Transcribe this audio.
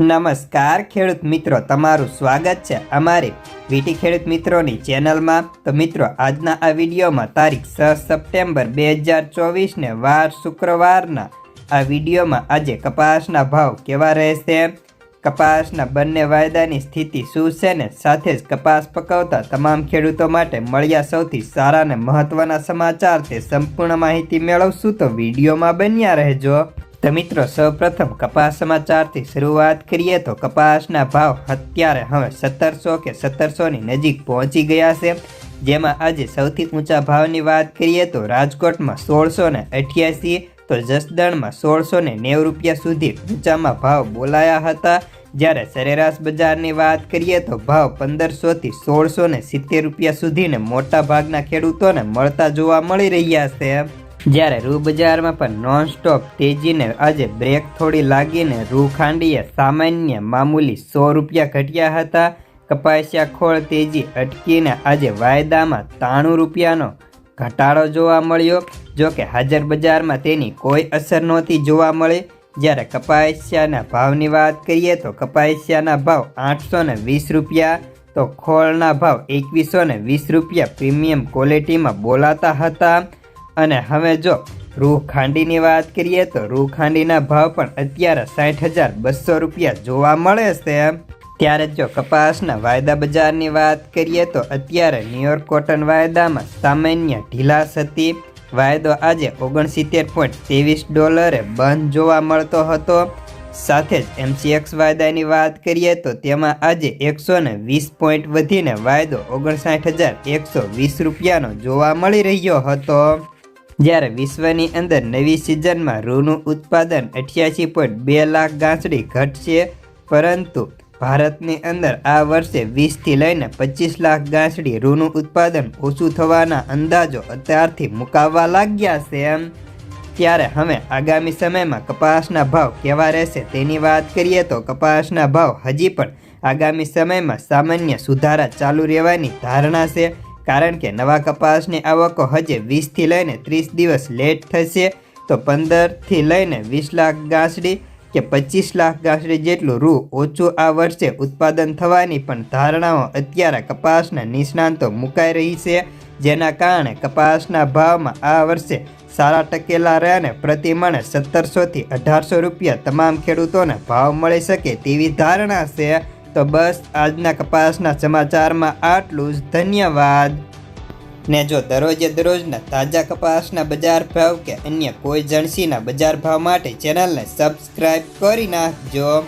નમસ્કાર, ખેડૂત મિત્રો. તમારું સ્વાગત છે અમારી વીટી ખેડૂત મિત્રોની ચેનલમાં. તો મિત્રો, આજના આ વિડીયોમાં તારીખ છ સપ્ટેમ્બર બે હજાર ચોવીસને વાર શુક્રવારના આ વિડીયોમાં આજે કપાસના ભાવ કેવા રહેશે? કપાસના બંને વાયદાની સ્થિતિ શું છે ને? સાથે જ કપાસ પકવતા તમામ ખેડૂતો માટે મળ્યા સૌથી સારા અને મહત્વના સમાચાર તે સંપૂર્ણ માહિતી મેળવશું. તો વિડીયોમાં બન્યા રહેજો. તો મિત્રો, સૌપ્રથમ કપાસ સમાચારથી શરૂઆત કરીએ તો કપાસના ભાવ અત્યારે હવે સત્તરસો કે સત્તરસોની નજીક પહોંચી ગયા છે. જેમાં આજે સૌથી ઊંચા ભાવની વાત કરીએ તો રાજકોટમાં સોળસો ને અઠ્યાસી, તો જસદણમાં સોળસો ને નેવું રૂપિયા સુધી ઊંચામાં ભાવ બોલાયા હતા. જ્યારે સરેરાશ બજારની વાત કરીએ તો ભાવ પંદરસોથી સોળસો ને સિત્તેર રૂપિયા સુધીને મોટા ભાગના ખેડૂતોને મળતા જોવા મળી રહ્યા છે. જ્યારે રૂ બજારમાં પણ નોનસ્ટોપ તેજીને આજે બ્રેક થોડી લાગીને રૂ ખાંડીએ સામાન્ય મામૂલી સો રૂપિયા ઘટ્યા હતા. કપાસિયા ખોળ તેજી અટકીને આજે વાયદામાં ત્રાણું રૂપિયાનો ઘટાડો જોવા મળ્યો. જો કે હાજર બજારમાં તેની કોઈ અસર નહોતી જોવા મળી. જ્યારે કપાસિયાના ભાવની વાત કરીએ તો કપાસિયાના ભાવ આઠસો ને વીસ રૂપિયા, તો ખોળના ભાવ એકવીસો ને વીસ રૂપિયા પ્રીમિયમ ક્વોલિટીમાં બોલાતા હતા. અને હવે જો, રૂખાંડીની વાત કરીએ તો રૂખાંડીના ભાવ પણ અત્યારે સાઠ હજાર બસો રૂપિયા જોવા મળે છે. ત્યારે જો કપાસના વાયદા બજારની વાત કરીએ તો અત્યારે ન્યુયોર્ક કોટન વાયદામાં સામાન્ય ઢીલાસ હતી. વાયદો આજે ઓગણસિત્તેર પોઈન્ટ ત્રેવીસ ડોલરે બંધ જોવા મળતો હતો. સાથે જ એમસીએક્સ વાયદાની વાત કરીએ તો તેમાં આજે એકસો ને વીસ પોઈન્ટ વધીને વાયદો ઓગણસાઠ હજાર એકસો વીસ રૂપિયાનો જોવા મળી રહ્યો હતો. જ્યારે વિશ્વની અંદર નવી સિઝનમાં રૂનું ઉત્પાદન અઠ્યાસી પોઈન્ટ બે લાખ ગાંસડી ઘટશે, પરંતુ ભારતની અંદર આ વર્ષે વીસથી લઈને પચીસ લાખ ગાંસડી રૂનું ઉત્પાદન ઓછું થવાના અંદાજો અત્યારથી મુકાવવા લાગ્યા છે એમ. ત્યારે હવે આગામી સમયમાં કપાસના ભાવ કેવા રહેશે તેની વાત કરીએ તો કપાસના ભાવ હજી પણ આગામી સમયમાં સામાન્ય સુધારા ચાલુ રહેવાની ધારણા છે. કારણ કે નવા કપાસની આવકો હજે વીસથી લઈને ત્રીસ દિવસ લેટ થશે. તો પંદરથી લઈને વીસ લાખ ગાંસડી કે પચીસ લાખ ગાંસડી જેટલું રૂ ઓછું આ વર્ષે ઉત્પાદન થવાની પણ ધારણાઓ અત્યારે કપાસના નિષ્ણાંતો મુકાઈ રહી છે. જેના કારણે કપાસના ભાવમાં આ વર્ષે સારા ટકેલા રહ્યાને અને પ્રતિ મણે સત્તરસોથી અઢારસો રૂપિયા તમામ ખેડૂતોને ભાવ મળી શકે તેવી ધારણા છે. તો બસ આજના કપાસના સમાચારમાં આટલું જ. ધન્યવાદ. ને જો દરરોજે દરરોજના તાજા કપાસના બજાર ભાવ કે અન્ય કોઈ જણસીના બજાર ભાવ માટે ચેનલને સબસ્ક્રાઈબ કરી નાખજો.